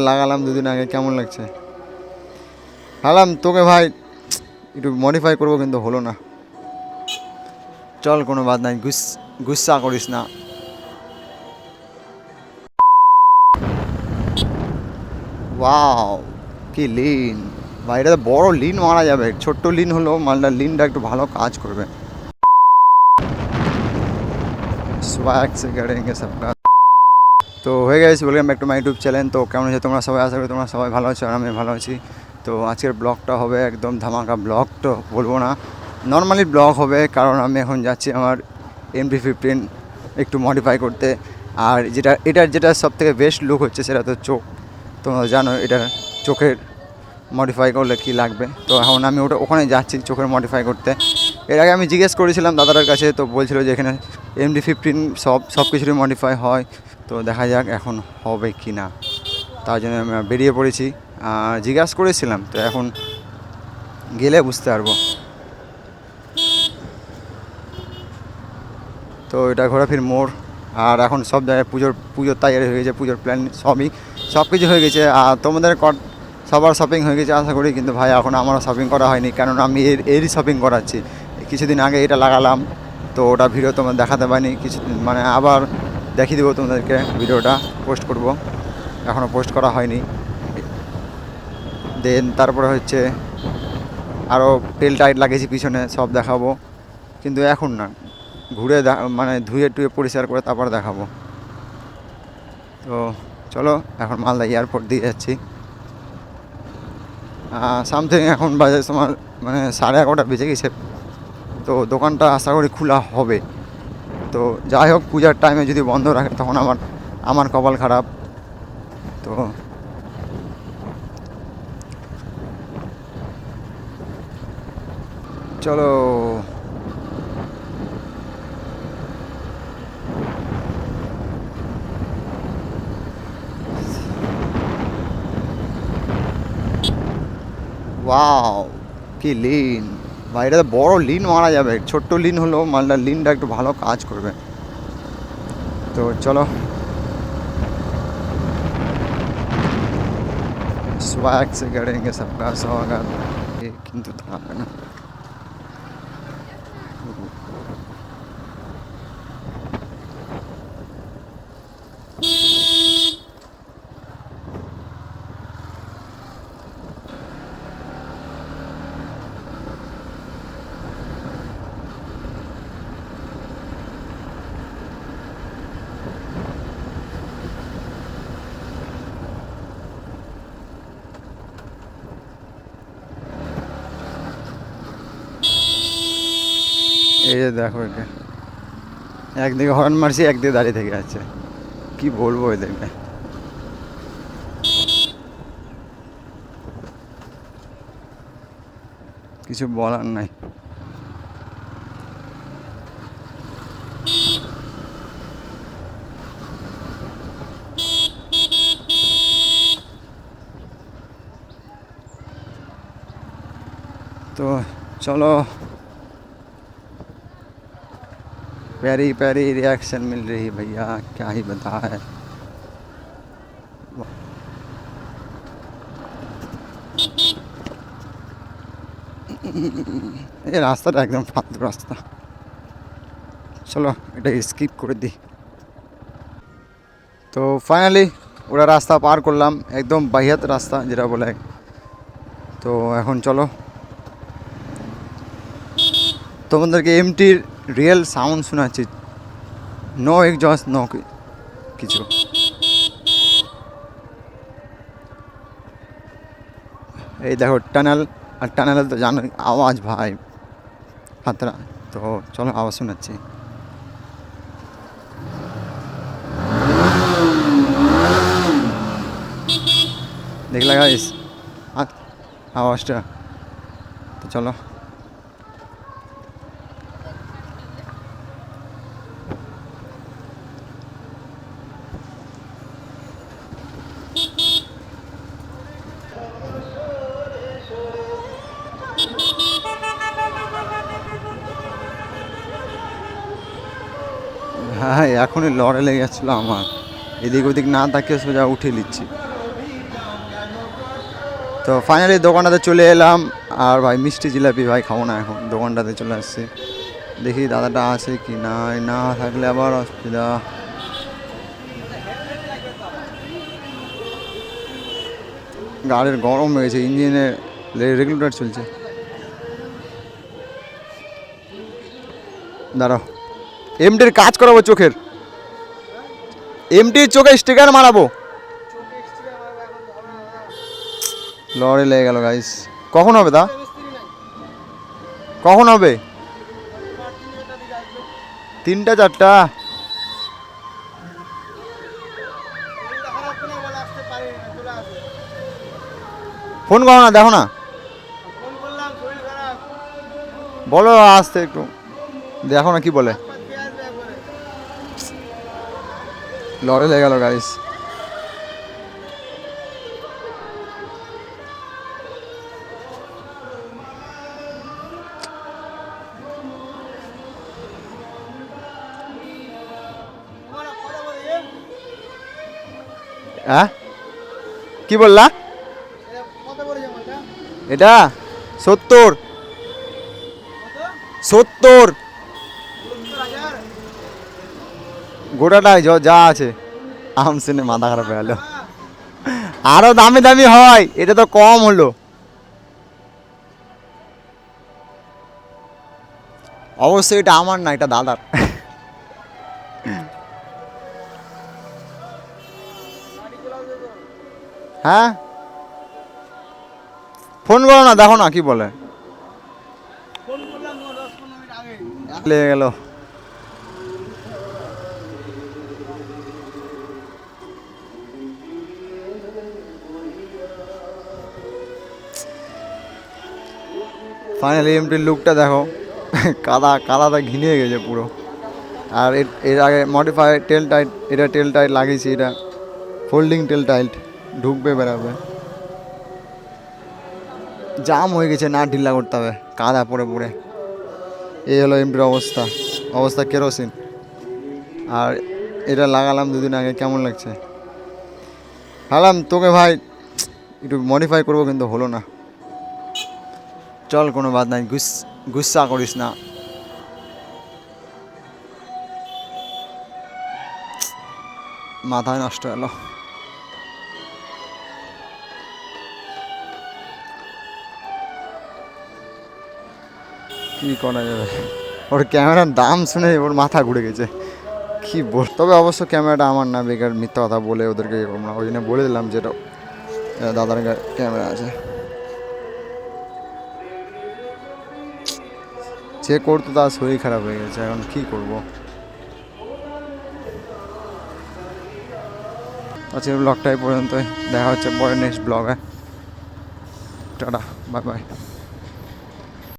লাগালাম দুদিন আগে কেমন লাগছে ভাবলাম তোকে ভাই একটু মডিফাই করবো কিন্তু হলো না চল কোনো বাদ নাই গুস গুসা করিস না ওয়াও কি লিন ভাই এটা তো বড় লিন মারা যাবে ছোট্ট লিন হলো মালটা লিনটা একটু ভালো কাজ করবে स्वैग से करेंगे सबका তো হয়ে গেছে welcome back to my YouTube channel তো কেমন আছে তোমরা সবাই? আশা করি তোমরা সবাই ভালো আছো আর আমি ভালো আছি। তো আজকের ব্লগটা হবে একদম ধামাকা ব্লগ, তো বলব না। নর্মালি ব্লগ হবে, কারণ আমি এখন যাচ্ছি আমার এমপি ফিফটিন একটু মডিফাই করতে। আর যেটা, এটার যেটা সব থেকে বেস্ট লুক হচ্ছে সেটা তো চোখ। তোমরা জানো এটা চোখের মডিফাই করলে কি লাগবে? তো এখন আমি ওটা, ওখানে যাচ্ছি চোখের মডিফাই করতে। এর আগে আমি জিজ্ঞেস করেছিলাম দাদার কাছে, তো বলছিল যে এখানে এমডি ফিফটিন সব সব কিছুরই মডিফাই হয়। তো দেখা যাক এখন হবে কি না। তার জন্য বেরিয়ে পড়েছি। জিজ্ঞাসা করেছিলাম, তো এখন গেলে বুঝতে পারব। তো এটা ঘোরাফির মোড়, আর এখন সব জায়গায় পুজোর পুজোর তৈরি হয়ে গেছে, পুজোর প্ল্যান সবই। সব কিছু হয়ে গেছে, আর তোমাদের সবার শপিং হয়ে গেছে আশা করি, কিন্তু ভাই, এখন আমারও শপিং করা হয়নি, কেননা আমি এর, এরই শপিং করাচ্ছি। কিছুদিন আগে এটা লাগালাম, তো ওটা ভিডিও তোমার দেখাতে পারিনি কিছু মানে আবার দেখিয়ে দেবো তোমাদেরকে ভিডিওটা পোস্ট করব। এখনও পোস্ট করা হয়নি। দেন তারপরে হচ্ছে আরও তেল টাইট লাগিয়েছি পিছনে, সব দেখাবো। কিন্তু এখন না, ঘুরে মানে ধুয়ে টুয়ে পরিষ্কার করে তারপর দেখাবো। তো চলো, এখন মালদা এয়ারপোর্ট দিয়ে যাচ্ছি। সামথিং এখন বাজে তোমার মানে সাড়ে এগারোটা বেজে গেছে। তো দোকানটা আশা করি খোলা হবে। তো যাই হোক, পূজার টাইমে যদি বন্ধ রাখে, তখন আমার আমার কপাল খারাপ। তো চলো। ওয়াও কি লিন ভাই এটা তো বড় লিন মারা যাবে ছোট্ট লিন হলো মালটা লিনটা একটু ভালো কাজ করবে তো চলো स्वैग से करेंगे सबका स्वागत ये কিন্তু থাকবে না এই যে দেখো একদিকে হর্ন মারছি, একদিকে দাঁড়িয়ে থেকে আছে কি বলব এদেরকে? কিছু বলার নাই। তো চলো। प्यारी प्यारी रिएक्शन मिल रही भैया क्या ही बताए এই রাস্তাটা একদম ফালতু রাস্তা চলো এটা স্কিপ করে দিই তো ফাইনালি ওরা রাস্তা পার করলাম একদম বাহিয়াত রাস্তা যেটা বলে তো এখন চলো তোমাদেরকে এমটির রিয়েল সাউন্ড শোনাচ্ছি। নো এক্সজস্ট নো কিছু। এই দেখো টানেল আর টানেলে তো জানো আওয়াজ ভাই। হাতরা, তো চলো আওয়াজ শোনাচ্ছি। দেখলা গাইস আওয়াজটা। তো চলো। হ্যাঁ এখনই লড়ে লেগে যাচ্ছিল আমার। এদিক ওদিক না তাকিয়ে সোজা উঠে নিচ্ছি। তো ফাইনালি দোকানটাতে চলে এলাম। আর ভাই, মিষ্টি জিলাপি ভাই খাব না এখন। দোকানটাতে চলে আসছে। দেখি দাদাটা আছে কি না না থাকলে আবার অসুবিধা। গাড়ির গরম হয়েছে ইঞ্জিনের রেগুলেটর চলছে। দাঁড়াও। এমটির কাজ করাবো চোখের। এমটির চোখে স্টিকার মারাবো। লড়ে লেগে গেল গাইস কখন হবে, দা? কখন হবে? তিনটা, চারটা। ফোন করো না, দেখো না। বলো, আসতে একটু। দেখো না কি বলে। লড়ে লেগে গেল গাইস হ্যাঁ? কি বললা? এটা সত্তর। সত্তর। গোটাটাই যা আছে। আম শুনে মাথা খারাপ হয়ে গেল আরও দামি দামি হয়, এটা তো কম হলো। অবশ্যই এটা আমার না, এটা দাদার। হ্যাঁ? ফোন করো না, দেখো না কি বলে। গেল। ফাইনালি এমটির লুকটা দেখো। কাদা, কাদাটা ঘিনে গেছে পুরো। আর এর- আগে মডিফাই টেল টাইট এটা টেল টাইট লাগিয়েছি, এটা ফোল্ডিং টেল টাইট ঢুকবে, বেরাবে। জাম হয়ে গেছে, না ঢিল্লা করতে হবে। কাদা পড়ে পড়ে। এই হলো এমটির অবস্থা। অবস্থা কেরোসিন আর এটা লাগালাম দুদিন আগে, কেমন লাগছে? ভাবলাম, তোকে ভাই, একটু মডিফাই করব, কিন্তু হলো না। চল, কোনো বাদ নাই গুস করিস না। মাথায় নষ্ট হলো। কি করা যাবে? ওর ক্যামেরার দাম শুনে ওর মাথা ঘুরে গেছে। কি বল তবে অবশ্য ক্যামেরাটা আমার না, বেকার মিথ্যা কথা বলে ওদেরকে ওই জন্য বলে দিলাম যেটা দাদার ক্যামেরা আছে। যে করতো তার শরীর খারাপ হয়ে গেছে, এখন কি করব? আচ্ছা ব্লগটাই পর্যন্ত দেখা হচ্ছে পরে নেক্সট ব্লগে টাটা বাই বাই